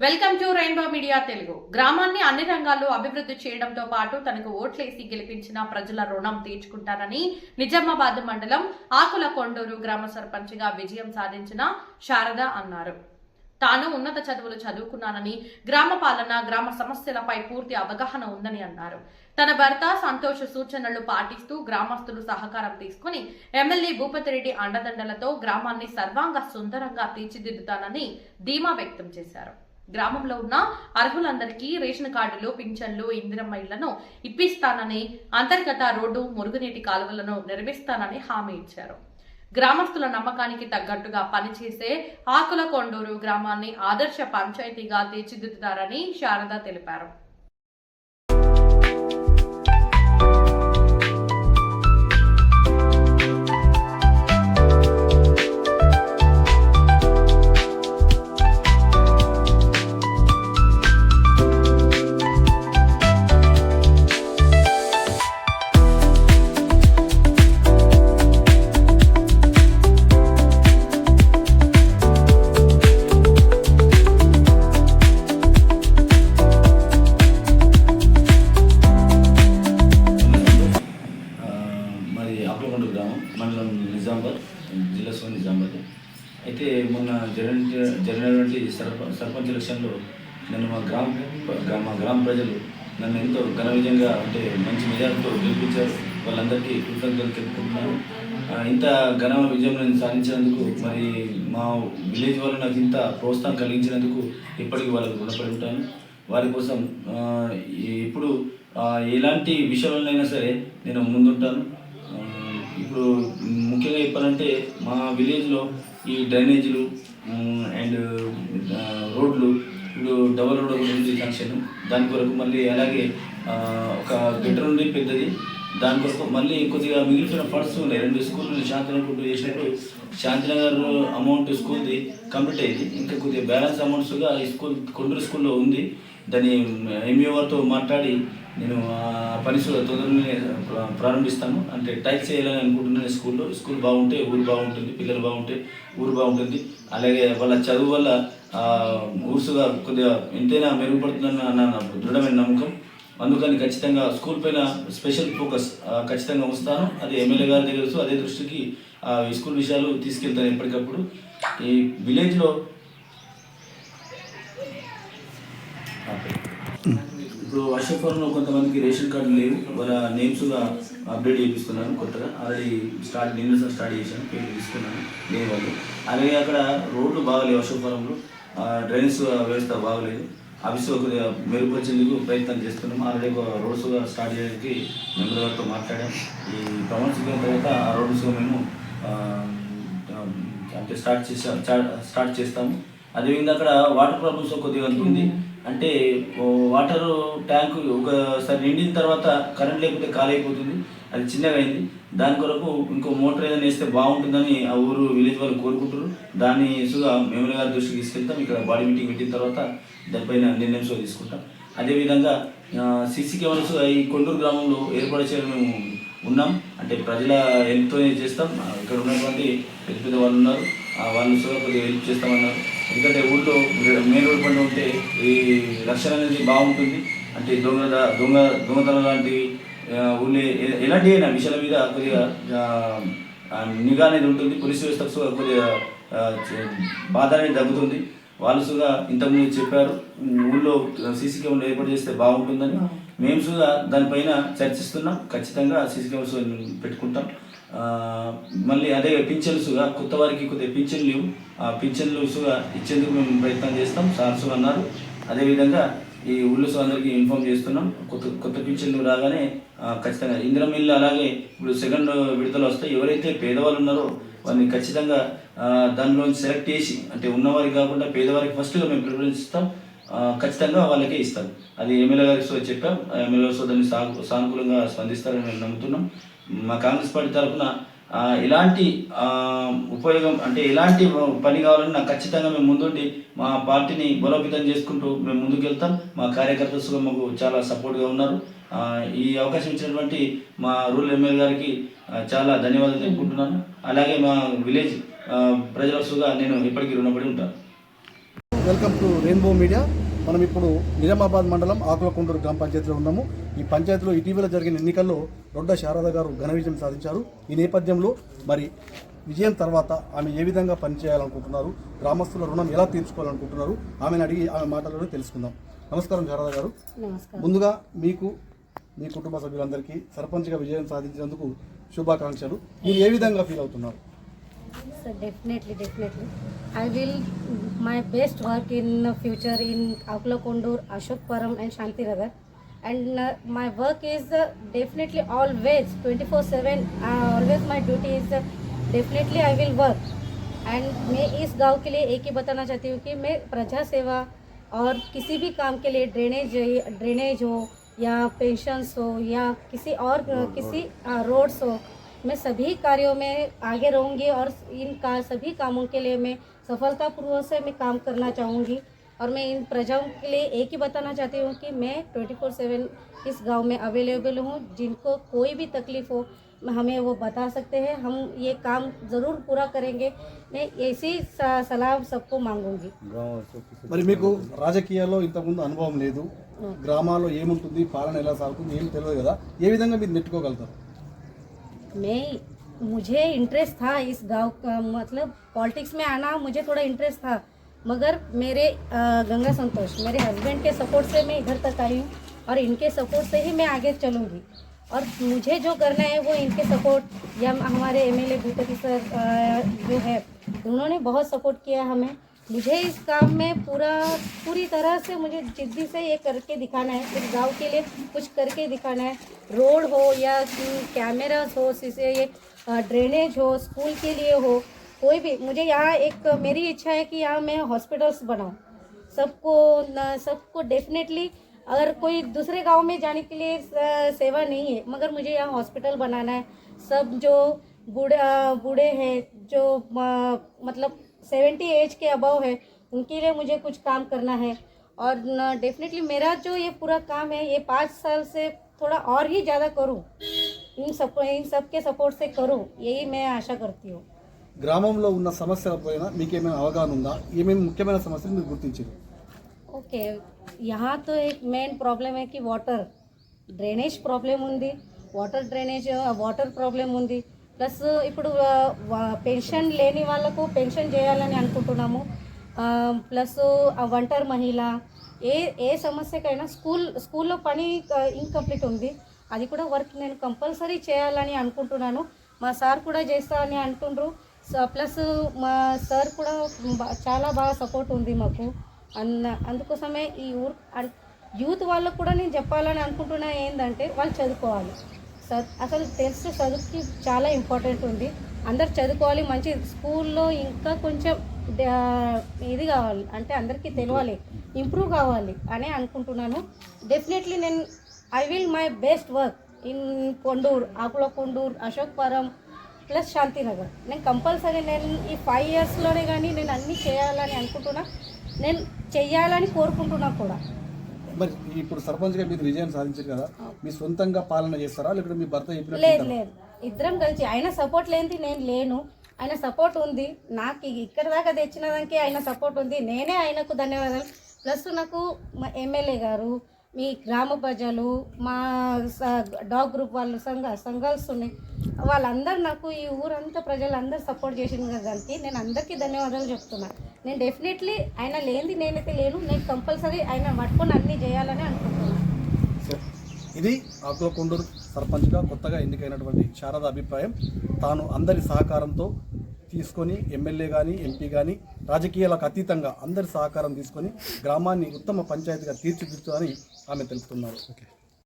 Welcome to rainbow media Telugu. గ్రామాన్ని అన్ని రంగాల్లో అభివృద్ధి చేయడంతో పాటు తనకు ఓట్లేసి గెలిపించిన ప్రజల రుణం తీర్చుకుంటానని నిజామాబాద్ మండలం ఆకుల కొండూరు గ్రామ సర్పంచ్గా విజయం సాధించిన శారద అన్నారు. తాను ఉన్నత చదువులు చదువుకున్నానని గ్రామ పాలన గ్రామ సమస్యలపై పూర్తి అవగాహన ఉందని అన్నారు. తన భర్త సంతోష సూచనలు పాటిస్తూ గ్రామస్తులు సహకారం తీసుకుని ఎమ్మెల్యే భూపతిరెడ్డి అండదండలతో గ్రామాన్ని సర్వాంగ సుందరంగా తీర్చిదిద్దుతానని ధీమా వ్యక్తం చేశారు. గ్రామంలో ఉన్న అర్హులందరికీ రేషన్ కార్డులు పింఛన్లు ఇందిరమ్మ ఇళ్ళను ఇప్పిస్తానని అంతర్గత రోడ్డు మురుగునీటి కాలువలను నిర్మిస్తానని హామీ ఇచ్చారు. గ్రామస్తుల నమ్మకానికి తగ్గట్టుగా పనిచేసే ఆకుల కొండూరు గ్రామాన్ని ఆదర్శ పంచాయతీగా తీర్చిదిద్దుతారని శారద తెలిపారు. మొన్న జరిగిన జరిగినటువంటి సర్ప సర్పంచ్ ఎలక్షన్లో నన్ను మా గ్రామ మా గ్రామ ప్రజలు నన్ను ఎంతో ఘన విజయంగా అంటే మంచి మెజార్టీతో గెలిపించారు. వాళ్ళందరికీ కృతజ్ఞతలు తెలుపుకుంటున్నాను. ఇంత ఘన విజయం నేను సాధించినందుకు మరి మా విలేజ్ వాళ్ళు నాకు ఇంత ప్రోత్సాహం కలిగించినందుకు ఇప్పటికీ వాళ్ళకు రుణపడి ఉంటాను. వారి కోసం ఇప్పుడు ఎలాంటి విషయాలైనా సరే నేను ముందుంటాను. ఇప్పుడు ముఖ్యంగా చెప్పాలంటే మా విలేజ్లో ఈ డ్రైనేజీలు అండ్ రోడ్లు ఇప్పుడు డబల్ రోడ్ ఒకటి ఉంది కనెక్షన్ దాని కొరకు మళ్ళీ అలాగే ఒక గట్టర్ ఉంది పెద్దది. దాని కొరకు మళ్ళీ కొద్దిగా మిగిలిన ఫండ్స్ ఉన్నాయి. రెండు స్కూల్ శాంతినగర్ చేసినప్పుడు శాంతినగర్ అమౌంట్ స్కూల్ది కంప్లీట్ అయింది. ఇంకా కొద్దిగా బ్యాలెన్స్ అమౌంట్స్గా ఈ స్కూల్ కొండూరు స్కూల్లో ఉంది. దాన్ని ఎంఈఓతో మాట్లాడి నేను పని సు- ప్రారంభిస్తాను. అంటే టైప్ చేయాలని అనుకుంటున్నాను స్కూల్లో. స్కూల్ బాగుంటే ఊరు బాగుంటుంది పిల్లలు బాగుంటే ఊరు బాగుంటుంది. అలాగే వాళ్ళ చదువు వల్ల ఊరుసుగా కొద్దిగా ఎంతైనా మెరుగుపడుతుందని నా దృఢమైన నమ్మకం. అందుకని ఖచ్చితంగా స్కూల్ పైన స్పెషల్ ఫోకస్ ఖచ్చితంగా ఉంచుతాను. అది ఎమ్మెల్యే గారి దగ్గర తెలుసు. అదే దృష్టికి స్కూల్ విషయాలు తీసుకెళ్తాను ఎప్పటికప్పుడు. ఈ విలేజ్లో ఇప్పుడు వర్షఫలంలో కొంతమందికి రేషన్ కార్డు లేవు. వాళ్ళ నేమ్స్గా అప్డేట్ చేపిస్తున్నాను కొత్తగా. ఆల్రెడీ స్టార్ట్ నేను స్టార్ట్ చేశాను పేరు తీసుకున్నాను లేని వాళ్ళు. అలాగే అక్కడ రోడ్లు బాగలేవు వర్షఫలంలో డ్రైనేజ్ వ్యవస్థ బాగలేదు. ఆఫీస్లో కొద్దిగా మెరుగుపరిచేందుకు ప్రయత్నం చేస్తున్నాం ఆల్రెడీ ఒక రోడ్స్గా స్టార్ట్ చేయడానికి మెంబర్ గారితో మాట్లాడాం. ఈ ప్రమోట్ తర్వాత ఆ రోడ్స్గా మేము అంటే స్టార్ట్ చేసాం స్టార్ట్ చేస్తాము. అదేవిధంగా అక్కడ వాటర్ ప్రాబ్లమ్స్ కొద్దిగా ఉంటుంది అంటే వాటర్ ట్యాంక్ ఒకసారి నిండిన తర్వాత కరెంట్ లేకపోతే ఖాళీ అయిపోతుంది. అది చిన్నగా అయింది. దాని కొరకు ఇంకో మోటార్ ఏదైనా వేస్తే బాగుంటుందని ఆ ఊరు విలేజ్ వాళ్ళు కోరుకుంటారు దాన్ని ఇసుగా మేము గారి దృష్టికి తీసుకెళ్తాం. ఇక్కడ బాడీ మీటింగ్ పెట్టిన తర్వాత దానిపైన నిర్ణయం సో తీసుకుంటాం. అదేవిధంగా సీసీ కెమెరాస్ ఈ కొండూరు గ్రామంలో ఏర్పాటు చేయడం మేము ఉన్నాం. అంటే ప్రజల హెల్ప్తోనే చేస్తాం. ఇక్కడ ఉన్నటువంటి పెద్ద పెద్ద వాళ్ళు ఉన్నారు. ఆ, వాళ్ళు సో కొద్దిగా హెల్ప్ చేస్తామన్నారు. ఎందుకంటే ఊళ్ళో మెయిన్ రోడ్ పండు ఉంటే ఈ రక్షణ అనేది బాగుంటుంది. అంటే దొంగ దొంగ దొంగతనం లాంటివి ఊళ్ళో ఎ- ఎలాంటి అయినా విషయాల మీద కొద్దిగా నిఘా అనేది ఉంటుంది. పోలీస్ వ్యవస్థకు కొద్దిగా బాధ అనేది తగ్గుతుంది. వాళ్ళు సుగా ఇంతకుముందు చెప్పారు ఊళ్ళో సీసీ కెమెరా ఏర్పాటు చేస్తే బాగుంటుందని. మేము సుగా దానిపైన చర్చిస్తున్నాం. ఖచ్చితంగా సీసీ కెమెరాస్ పెట్టుకుంటాం. మళ్ళీ అదే పింఛన్లుగా కొత్త వారికి కొద్దిగా పింఛన్లు లేవు ఆ పింఛన్లు ఇచ్చేందుకు మేము ప్రయత్నం చేస్తాం. సార్స్ అన్నారు. అదేవిధంగా ఈ ఊళ్ళో అందరికీ ఇన్ఫామ్ చేస్తున్నాం. కొత్త కొత్త పింఛన్లు రాగానే ఖచ్చితంగా ఇంద్రమిల్లు అలాగే ఇప్పుడు సెకండ్ విడతలు వస్తాయి. ఎవరైతే పేదవాళ్ళు ఉన్నారో వారిని ఖచ్చితంగా దానిలో సెలెక్ట్ చేసి అంటే ఉన్నవారికి కాకుండా పేదవారికి ఫస్ట్గా మేము ప్రిఫరెన్స్ ఇస్తాం. ఖచ్చితంగా వాళ్ళకే ఇస్తాం. అది ఎమ్మెల్యే గారికి సో చెప్పాం. ఎమ్మెల్యే సో దాన్ని సానుకూలంగా స్పందిస్తారని మేము నమ్ముతున్నాం. మా కాంగ్రెస్ పార్టీ తరఫున ఇలాంటి ఎలాంటి ఉపయోగం అంటే ఎలాంటి పని కావాలని నాకు ఖచ్చితంగా మేము ముందుండి మా పార్టీని బలోపేతం చేసుకుంటూ మేము ముందుకు వెళ్తాం మా కార్యకర్తలు మాకు చాలా సపోర్ట్గా ఉన్నారు. ఈ అవకాశం ఇచ్చినటువంటి మా రూరల్ ఎమ్మెల్యే గారికి చాలా ధన్యవాదాలు తెలుపుకుంటున్నాను. అలాగే మా విలేజ్ ప్రజల నేను ఇప్పటికీ రుణపడి ఉంటాను. వెల్కమ్ టు రెయిన్బో మీడియా మనం ఇప్పుడు నిజామాబాద్ మండలం ఆకులకొండూరు గ్రామ పంచాయతీలో ఉన్నాము. ఈ పంచాయతీలో ఇటీవల జరిగిన ఎన్నికల్లో రొడ్డ శారద గారు ఘన విజయం సాధించారు. ఈ నేపథ్యంలో మరి విజయం తర్వాత ఆమె ఏ విధంగా పనిచేయాలనుకుంటున్నారు గ్రామస్తుల రుణం ఎలా తీర్చుకోవాలనుకుంటున్నారు ఆమెను అడిగి ఆమె మాటలను తెలుసుకుందాం. నమస్కారం శారద గారు. ముందుగా మీకు మీ కుటుంబ సభ్యులందరికీ సర్పంచ్గా విజయం సాధించినందుకు శుభాకాంక్షలు. మీరు ఏ విధంగా ఫీల్ అవుతున్నారు? So definitely, definitely. I will my best work in uh, future in Akula Kondur, Ashok Param and Shanti Nagar. And uh, my work is uh, definitely always 24/7. Uh, always my duty is uh, definitely I will work. And मैं इस गाँव के लिए एक ही बताना चाहती हूँ कि मैं प्रजा सेवा और किसी भी काम के लिए ड्रेनेज ड्रेनेज हो या पेंशन्स हो या किसी और किसी रोड्स हो मैं सभी कार्यों में आगे रहूँगी और इन का सभी कामों के लिए मैं सफलतापूर्वक से मैं काम करना चाहूँगी और मैं इन प्रजाओं के लिए एक ही बताना चाहती हूँ कि मैं ट्वेंटी फोर सेवन इस गांव में अवेलेबल हूँ जिनको कोई भी तकलीफ़ हो हमें वो बता सकते हैं हम ये काम ज़रूर पूरा करेंगे मैं ऐसी स- सलाह सबको मांगूंगी మరి మీకు రాజకీయాల్లో ఇంతకుముందు అనుభవం లేదు గ్రామాల్లో ఏముంటుంది పాలన ఎలా సాగుతుంది ఏం తెలియదు కదా ఏ విధంగా మీరు నెట్టుకోగలుగుతారు मैं, मुझे इंटरेस्ट था इस गाँव का मतलब पॉलिटिक्स में आना मुझे थोड़ा इंटरेस्ट था। मगर मेरे गंगा संतोष, मेरे हस्बैंड के सपोर्ट से मैं इधर तक आई हूँ और इनके सपोर्ट से ही मैं आगे चलूँगी। और मुझे जो करना है वो इनके सपोर्ट या हमारे एम एल भूपति सर जो है, उन्होंने बहुत सपोर्ट किया हमें। मुझे इस काम में पूरा, पूरी तरह से मुझे जिद्दी से ये करके दिखाना है, इस गाँव के लिए कुछ करके दिखाना है। रोड हो या कैमरास हो, जिसे ये ड्रेनेज हो, स्कूल के लिए हो, कोई भी, मुझे यहाँ एक, मेरी इच्छा है कि यहाँ मैं हॉस्पिटल्स बनाऊँ। सबको सबको डेफिनेटली, अगर कोई दूसरे गाँव में जाने के लिए सेवा नहीं है, मगर मुझे यहाँ हॉस्पिटल बनाना है। सब जो बूढ़े बूढ़े हैं, जो मतलब सेवेंटी एज के अबव है उनके लिए मुझे कुछ काम करना है और डेफिनेटली मेरा जो ये पूरा काम है ये पाँच साल से थोड़ा और ही ज़्यादा करूँ इन सब इन सब के सपोर्ट से करूँ यही मैं आशा करती हूँ గ్రామంలో ఉన్న సమస్యల పైన మీకేమైనా అవగాహన ఉందా ఏమేమి ముఖ్యమైన సమస్యలు మీరు గుర్తించారు ఓకే यहाँ तो एक मेन प्रॉब्लम है कि వాటర్ డ్రైనేజ్ ప్రాబ్లం ఉంది వాటర్ డ్రైనేజ్ వాటర్ ప్రాబ్లం ఉంది ప్లస్ ఇప్పుడు పెన్షన్ లేని వాళ్ళకు పెన్షన్ చేయాలని అనుకుంటున్నాము. ప్లస్ వంటర్ మహిళ ఏ ఏ సమస్యకైనా స్కూల్ స్కూల్లో పని ఇన్కంప్లీట్ ఉంది. అది కూడా వర్క్ నేను కంపల్సరీ చేయాలని అనుకుంటున్నాను. మా సార్ కూడా చేస్తా అని అంటుండ్రు. ప్లస్ మా సార్ కూడా చాలా బాగా సపోర్ట్ ఉంది మాకు. అన్న అందుకోసమే ఈ ఊరు యూత్ వాళ్ళకు కూడా నేను చెప్పాలని అనుకుంటున్నా ఏంటంటే వాళ్ళు చదువుకోవాలి. అసలు తెలుసు చదువుకి చాలా ఇంపార్టెంట్ ఉంది. అందరు చదువుకోవాలి మంచి స్కూల్లో ఇంకా కొంచెం ఇది కావాలి అంటే అందరికీ తెలియాలి ఇంప్రూవ్ కావాలి అని అనుకుంటున్నాను. డెఫినెట్లీ నేను I will my best work in Kondur Akula Kondur Ashokpuram plus Shantinagar నేను కంపల్సరీ నేను ఈ ఫైవ్ ఇయర్స్లోనే కానీ నేను అన్నీ చేయాలని అనుకుంటున్నా. నేను చెయ్యాలని కోరుకుంటున్నా కూడా. మరి ఇప్పుడు సర్పంచ్గా మీరు విజయం సాధించారు కదా మీ సొంతంగా పాలన చేస్తారా? లేకపోతే మీ భర్త లేదు? లేదు. ఇద్దరం కలిసి ఆయన సపోర్ట్ లేనిది నేను లేను. ఆయన సపోర్ట్ ఉంది. నాకు ఇక్కడ దాకా తెచ్చిన దానికి ఆయన సపోర్ట్ ఉంది. నేనే ఆయనకు ధన్యవాదాలు. ప్లస్ నాకు మా ఎమ్మెల్యే గారు మీ గ్రామ ప్రజలు మా స- డాగ్ గ్రూప్ వాళ్ళు సంఘ సంఘాలు ఉన్నాయి. వాళ్ళందరూ నాకు ఈ ఊరంతా ప్రజలందరూ సపోర్ట్ చేసిన దానికి నేను అందరికీ ధన్యవాదాలు చెప్తున్నా. నేను డెఫినెట్లీ ఆయన లేనిది నేనైతే లేను నేను కంపల్సరీ ఆయన పట్టుకొని అన్నీ చేయాలని అనుకుంటున్నాను ఇది ఆకుల కొండూరు సర్పంచ్గా కొత్తగా ఎన్నికైనటువంటి శారద అభిప్రాయం. తాను అందరి సహకారంతో తీసుకొని ఎమ్మెల్యే కానీ ఎంపీ కానీ రాజకీయాలకు అతీతంగా అందరి సహకారం తీసుకొని గ్రామాన్ని ఉత్తమ పంచాయతీగా తీర్చిదిద్దుతని ఆమె తెలుపుతున్నారు.